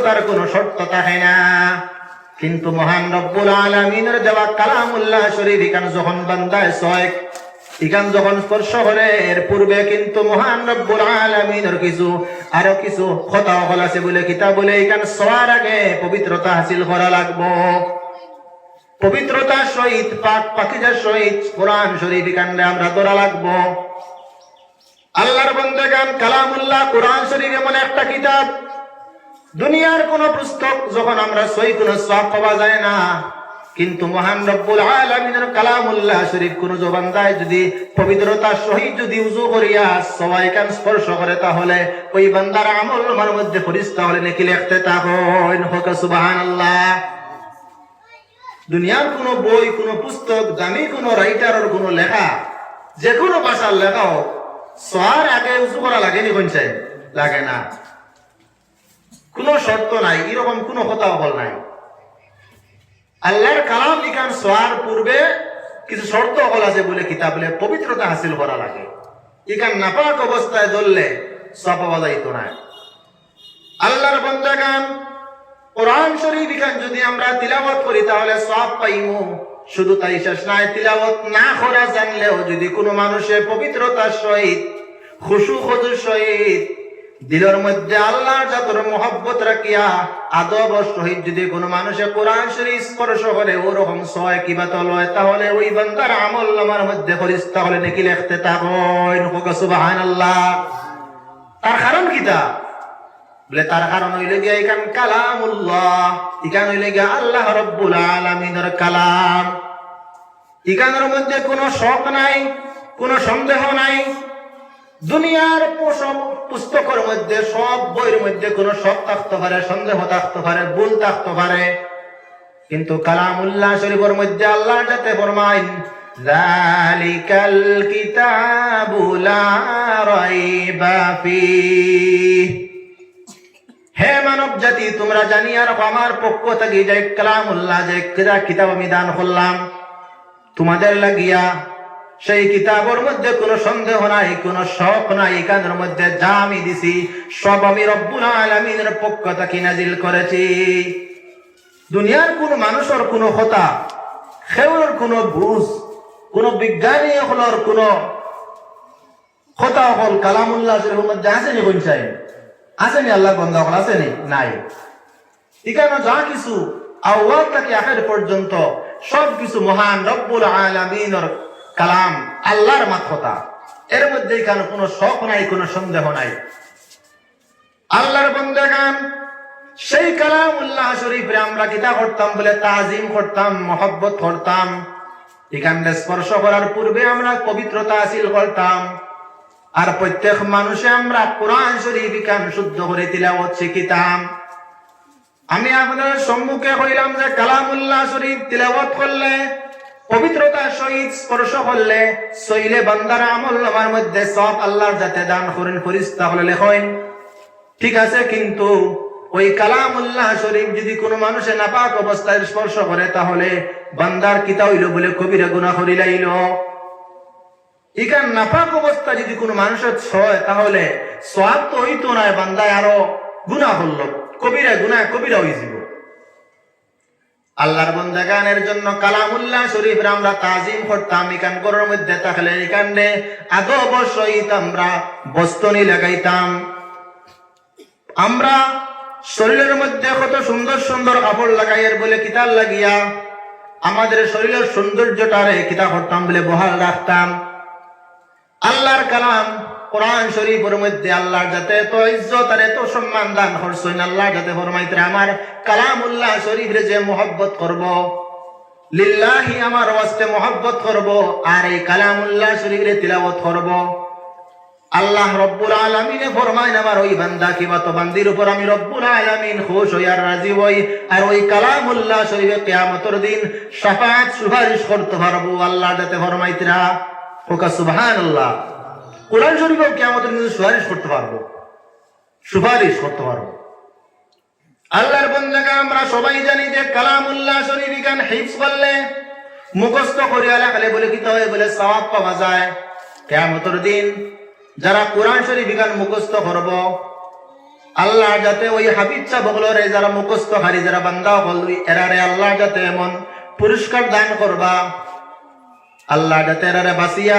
পবিত্রতার কোনো শর্ত থাকে না। কিন্তু মহান রব্বুল আলমিনের দেওয়া কালামুল্লাহ শরীফ ইখান যখন বান্দায় ছয় ইখান যখন স্পর্শ করে, এর পূর্বে কিন্তু মহান রব্বুল আলমিনের কিছু, আরও কিছু কথা হল আছে বলে কিতাব বলে ইখান সবার আগে পবিত্রতা হাসিল করা লাগবো। পবিত্রতার সহিত, পাক পাখিজার সহিত কোরআন শরীফ কাণ্ডে আমরা ধরা লাগবো। আল্লাহর বন্দেগান কালামুল্লাহ কোরআন শরীফ এমন একটা কিতাব দুনিয়ার কোন পুস্তক যখন আমরা সই কোন সব পাওয়া যায় না। কিন্তু মহান রব্বুল আলমিনের কালামুল্লাহ শরীফ কোন জবান দেয় যদি পবিত্রতার সহিত যদি উজু করিয়া সবাই কান স্পর্শ করে, তাহলে ওই বান্দার আমল আমার মধ্যে ফরিস্তা হলে নাকি লিখতে থাকুন হোক সুবাহান আল্লাহ দুনিয়ার কোন বই, কোন পুস্তক, দামি কোন রাইটারের কোন লেখা, যে কোনো ভাষার লেখা হোক সবার আগে উজু করা লাগেনি কইছে লাগে না। কোনো শর্ত নাই, এরকম কোনো কথা বল নাই। আল্লাহর কালাম লিখান সোয়ার পূর্বে কিছু শর্ত অকল আছে বলে কিতাব বলে পবিত্রতা হাসিল করা লাগে। ইখান নাপাক অবস্থায় ধরলে সব পাওয়া যাইত না। আল্লাহর বন্দাগান কোরআন শরীফ ইখান যদি আমরা তিলাওয়াত করি, তাহলে সব পাইমু। শুধু তাই শেষ নাই, তিলাওয়াত না করা জানলেও যদি কোনো মানুষের পবিত্রতার সহিত খুশু খুজুর সহিত দিলের মধ্যে আল্লাহর জাতর মহব্বত রাখিয়া, আদব সহিত যদি কোনো মানুষের কোরআন শরীফ স্পর্শ করে, ওরকম সয় কিবা তলয় তাহলে ওই বান্দার আমল আমার মধ্যে করিস তাহলে নাকি লিখতে সুবাহান আল্লাহ তার কারণ কিতা বলে, তার কারণ হইলে গিয়া এখান কালামুল্লাহ ইখান হইলে গিয়া আল্লাহ রব্বুল আলমিনের কালাম। ইখানের মধ্যে কোনো শখ নাই, কোনো সন্দেহ নাই দুনিয়ার পোষক পুস্তকের মধ্যে, সব বইয়ের মধ্যে কোনো সব থাকতে পারে, সন্দেহ থাকতে পারে, ভুল থাকতে পারে। কিন্তু কালাম উল্লাহ শরীফের মধ্যে আল্লাহ যাতে বরমাই হে মানব জাতি তোমরা জানি আর আমার পক্ষ থেকে যে কালামুল্লাহ, যে কিতাব আমি দান করলাম, তোমাদের লাগিয়া সেই কিতাবের মধ্যে কোনো সন্দেহ নাই, কোনো শখ নাই। এখানের মধ্যে যা আমি দিছি, সব আমি রব্বুল আলমিনের পক্ষ থেকে নাজিল করেছি। দুনিয়ার কোন মানুষের কোনো কথা সেওর কোনো বুঝ, কোন বিজ্ঞানী হলর কোন কথা হল কালামুল্লাহ মধ্যে আসেনি কইসাই আসেনি আল্লাহ বন্ধা হল? আছে আসেনি নাই। এখানে যা কিছু আওয়াল থেকে আখের পর্যন্ত সব কিছু মহান রব্বুল আলামিনের কালাম, আল্লাহর মাথা এর মধ্যে এখানে কোনো শখ নাই, কোনো সন্দেহ নাই। আল্লাহর বন্দেগান সেই কালাম উল্লাহ শরীফে আমরা কিতা করতাম বলে তাজিম করতাম, মহব্বত করতাম। এখানে স্পর্শ করার পূর্বে আমরা পবিত্রতা হাসিল করতাম। আর প্রত্যেক মানুষে আমরা কোরআন শরীফ ইখান শুদ্ধ করে তিলাওয়াত শিখিতাম। আমি আপনার সম্মুখে হইলাম যে কালামুল্লাহ শরীফ তিলাওয়াত করলে পবিত্রতার সহিত স্পর্শ করলে শৈলে বান্দার আমল আমার মধ্যে সব আল্লাহর যাতে দান করেন ফরিস্তা হলে লেখেন। ঠিক আছে, কিন্তু ওই কালামুল্লাহ শরীফ যদি কোনো মানুষে নাপাক অবস্থায় স্পর্শ করে, তাহলে বান্দার কিতা হইল বলে কবিরা গুণা করিলাইল। ইকান নাপাক অবস্থা যদি কোনো মানুষের ছয়, তাহলে সব তো হইতো না, বান্দায় আরও গুণা করল কবিরা গুণা কবিরা হয়েছিল আল্লাহর বন্দাগানের জন্য কালামুল্লাহ শরীফ আমরা তাজিম করতাম, ইকান করার মধ্যে থাকলে ইকান্ডে আদব অবশ্যই আমরা বস্তনি লাগাইতাম। আমরা শরীরের মধ্যে কত সুন্দর সুন্দর কাপড় লাগাইয়ের বলে কিতাব লাগিয়া আমাদের শরীরের সৌন্দর্যটারে কিতা করতাম বলে বহাল রাখতাম। আল্লাহর কালাম কোরআন শরীফের মধ্যে আল্লাহর যাতে এত ইজ্জত আর এত সম্মান দান করছেন আল্লাহ যাতে ফরমাইতে আমার কালামুল্লাহ শরীফরে যে মোহব্বত করব, লিল্লাহি আমার ওয়াস্তে মোহব্বত করব আর এই কালামুল্লাহ শরীফরে তিলাবত করব। আল্লাহ রব্বুল আলমিনে ফরমাইন, আমার ওই বান্দা কিবা তো বান্দির উপর আমি রব্বুল আলমিন খুশ হই আর রাজি হই, আর ওই কালামুল্লাহ শরীফে কেয়ামতর দিন সাফাত সুপারিশ করতে পারব আল্লাহ যাতে ফরমাইতরা ওকা সুবহান আল্লাহ কোরআন শরীফেও কেয়ামতের দিন সুপারিশ করতে পারব। সুপারিশ করতে পারব। আল্লাহর বন্দাকে আমরা সবাই জানি যে কালামুল্লাহ শরীফ ইখান হিফস করলে, মুখস্থ করিয়া লেখালে বলে কি হয় বলে সওয়াব পাওয়া যায়। কেয়ামতের দিন যারা কোরআন শরীফ ইখান মুখস্থ করব, আল্লাহ যাতে ওই হাবিচ্ছা বগলরে যারা মুখস্থ হারি যারা বান্দা হল এরারে আল্লাহ যাতে এমন পুরস্কার দান করবা। আল্লাহ যাতে এরারে বাসিয়া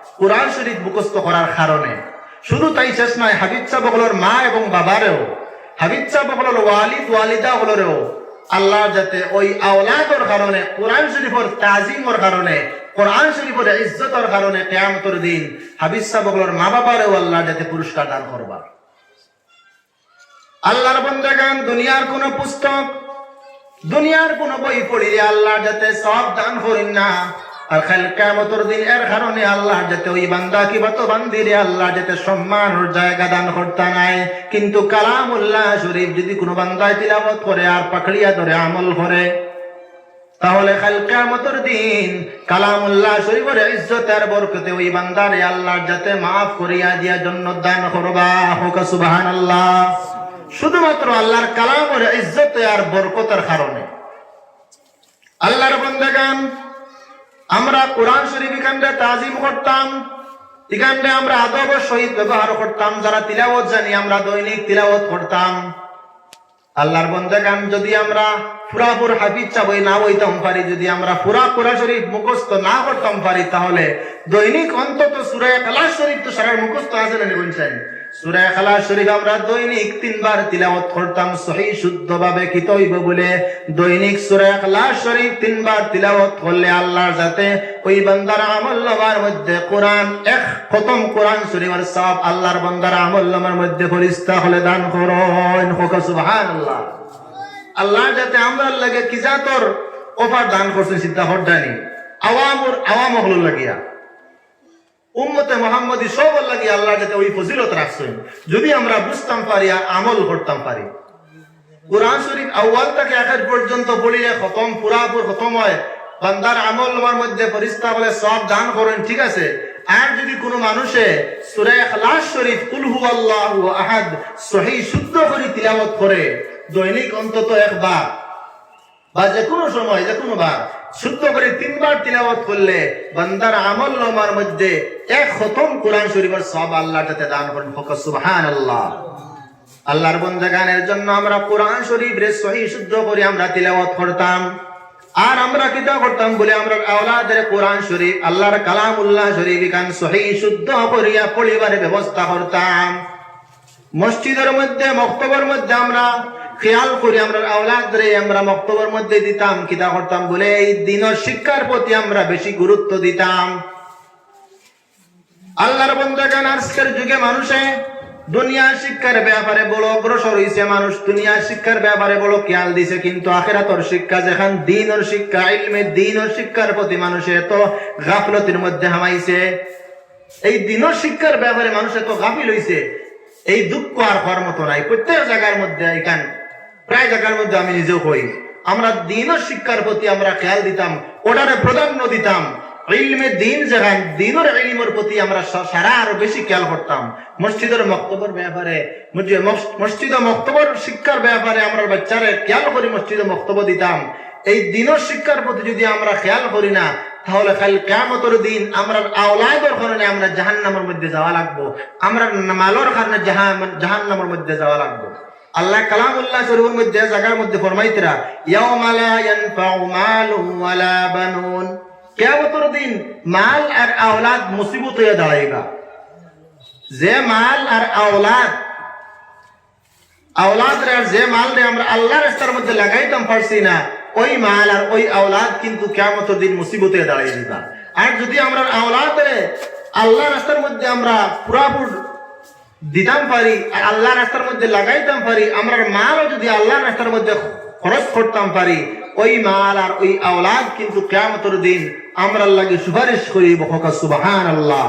কোরআন শরীফ মুখস্থ করার কারণে। শুধু তাই শেষ নয় হাবিচ্ছা বগলর মা এবং বাবারেও হাবিচ্ছা বগলর ওয়ালিদ, ওয়ালিদা হলরেও আল্লাহ যাতে ওই আওলাদর কারণে, কোরআন শরীফের তাজিমর কারণে, কোরআন শরীফের ইজ্জতর কারণে কেয়ামতর দিন হাবিচ্ছা বগলর মা বাবারেও আল্লাহ যাতে পুরস্কার দান করবা আল্লাহর বন্দেগান, দুনিয়ার কোন পুস্তক, দুনিয়ার কোন বই পড়িলে আল্লাহ যাতে সব দান করেন না। আর খাল কেমতর দিন এর কারণে আল্লাহ যাতে ওই বান্দা কি বাতো বান্দিরে আল্লাহ যাতে সম্মান ওর জায়গা দান করতে নাই। কিন্তু কালামুল্লাহ শরীফ যদি কোনো বান্দায় তিলাবত করে আর পাকড়িয়া ধরে আমল করে, তাহলে খাল কেমতর দিন কালামুল্লাহ শরীফের ইজ্জত আর বরকতে ওই বান্দারে আল্লাহ যাতে মাফ করিয়া দিয়া জন্য দান করবা। হোক সুবাহান আল্লাহ শুধুমাত্র আল্লাহর কালামের ইজ্জত আর বরকতের কারণে। আল্লাহর বন্দেগান আমরা কোরআন শরীফ এখানটা তাজিম করতাম, এখানটা আমরা আদব সহিত ব্যবহার করতাম, যারা তিলাওয়াত জানি, আমরা দৈনিক তিলাওয়াত করতাম। আল্লাহর বন্দেগান যদি আমরা পুরাপুর হাফিজ চাবই না বইতাম পারি, যদি আমরা পুরা কোরআন শরীফ মুখস্থ না করতাম পারি, তাহলে দৈনিক অন্তত সুরায় কালাস শরীফ তো সারার মুখস্থ আছে না বলছেন? সুরায় খালাস শরীফ আমরা দৈনিক তিনবার তিলাওয়াত করতাম, সহি শুদ্ধ ভাবে কি বলে? দৈনিক সুরায় খালাস শরীফ তিনবার তিলাওয়াত করলে আল্লাহর যাতে ওই বান্দার আমল নামার মধ্যে কোরআন, এক খতম কোরআন শরীফের সব আল্লাহর বান্দার আমল নামার মধ্যে ফরিস্তা হলে দান করুন। হোক, সুবহানাল্লাহ। আল্লাহ যাতে আমরা লাগে কি জাতর অফার দান করছেন, চিন্তা হরদানি আওয়ামর আওয়াম হল লাগিয়া। উম্মতে মোহাম্মদী সব লাগি আল্লাহ যাতে ওই ফজিলত রাখছেন। যদি আমরা বুঝতাম পারি আর আমল করতাম পারি। কোরআন শরীফ আউয়াল থেকে আখের পর্যন্ত পড়িলে খতম, পুরাপুর খতম হয়। বান্দার আমল নামার মধ্যে ফরিস্তা বলে সব দান করেন, ঠিক আছে? আর যদি কোনো মানুষে সূরা ইখলাস শরীফ, কুল হুয়াল্লাহু আহাদ সহি শুদ্ধ করে তিলাওয়াত করে, দৈনিক অন্তত একবার বা যে কোনো সময়, যে কোনো বার, শুদ্ধ করে তিনবার তিলাওয়াত করলে বান্দার আমল নামার মধ্যে এক খতম কোরআন শরীফের সব আল্লাহ যাতে দান করেন। ফকস সুবহানাল্লাহ। আল্লাহর বন্দেগানের জন্য আমরা কোরআন শরীফ রে সহি শুদ্ধ করে আমরা তিলাওয়াত করতাম। আর আমরা কিতা করতাম বলে আমরা আওলাদের কোরআন শরীফ, আল্লাহর কালামুল্লাহ শরীফ গান সহি শুদ্ধ করিয়া পরিবারে ব্যবস্থা করতাম। মসজিদের মধ্যে, মক্তবের মধ্যে আমরা খেয়াল করে আমরা আওলাদরে আমরা মক্তবের মধ্যে দিতাম, কিতা করতাম বলে এই দিনের শিক্ষার প্রতি আমরা বেশি গুরুত্ব দিতাম। আল্লাহর বন্দাগান আজকের যুগে মানুষে দুনিয়া শিক্ষার ব্যাপারে বড় অগ্রসর হইছে মানুষ। দুনিয়া শিক্ষার ব্যাপারে বড় খেয়াল দিছে, কিন্তু আখেরাতর শিক্ষা যেখান দিনের শিক্ষা, ইলমে দিনের শিক্ষার প্রতি মানুষে এত গাফলতির মধ্যে হামাইছে। এই দিনের শিক্ষার ব্যাপারে মানুষ এত গাফিল হইছে, এই দুঃখ আর হওয়ার মতো নাই। প্রত্যেক জায়গার মধ্যে এখান প্রায় জায়গার মধ্যে আমি নিজেও কই আমরা দিনের শিক্ষার প্রতি আমরা খেয়াল দিতাম, ওটারে প্রাধান্য দিতাম। দিন যেখান, দিনের ইলমের প্রতি আমরা সারা আরও বেশি খেয়াল করতাম। মসজিদের মক্তবর ব্যাপারে, মসজিদ- মক্তবর শিক্ষার ব্যাপারে আমরা বাচ্চারে খেয়াল করি, মসজিদে মক্তব্য দিতাম। এই দিনের শিক্ষার প্রতি যদি আমরা খেয়াল করি না, তাহলে কাল কেমতর দিন আমরা আওলাদর কারণে আমরা জাহান নামের মধ্যে যাওয়া লাগবো। আমরা মালর কারণে জাহান নামের মধ্যে যাওয়া লাগবো। আল্লাহ কালামুল্লাহ শরীফের মধ্যে জায়গার মধ্যে ফরমাইতরা, ইয়াউমা ইয়ানফাউ ওয়ালা বানুন। কিয়ামতের দিন মাল আর আওলাদ মুসিবত হয়ে দাঁড়াইবা। যে মাল আর আওলাদ আওলাদ আর যে মাল রে আমরা আল্লাহর রাস্তার মধ্যে লাগাইতাম পারছি না, ওই মাল আর ওই আওলাদ কিন্তু কিয়ামতের দিন মুসিবতে দাঁড়াই দিবা আর যদি আমরা আওলাদ রে আল্লাহ রাস্তার মধ্যে আমরা পুরাপুর দিতাম পারি, আল্লাহ রাস্তার মধ্যে লাগাইতাম পারি আমরা মালও যদি আল্লাহ রাস্তার মধ্যে খরচ করতাম পারি, ওই মাল আর ওই আওলাদ কিন্তু কেমতর দিন আমরা লাগে সুপারিশ করি সুবাহান আল্লাহ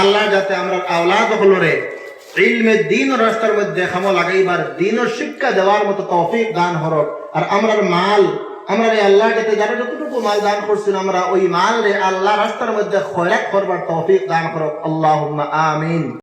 আল্লাহ যাতে আমরা আওলাদ হলো রে, ইলমে দিন রাস্তার মধ্যে খামো লাগাইবার, দিন ও শিক্ষা দেওয়ার মতো তৌফিক দান হরক। আর আমরার মাল আমরা আল্লাহ যাতে যারা যতটুকু মাল দান করছেন, আমরা ওই মাল রে আল্লাহ রাস্তার মধ্যে খয়রাত করবার তৌফিক দান করক আল্লাহুম্মা আমিন।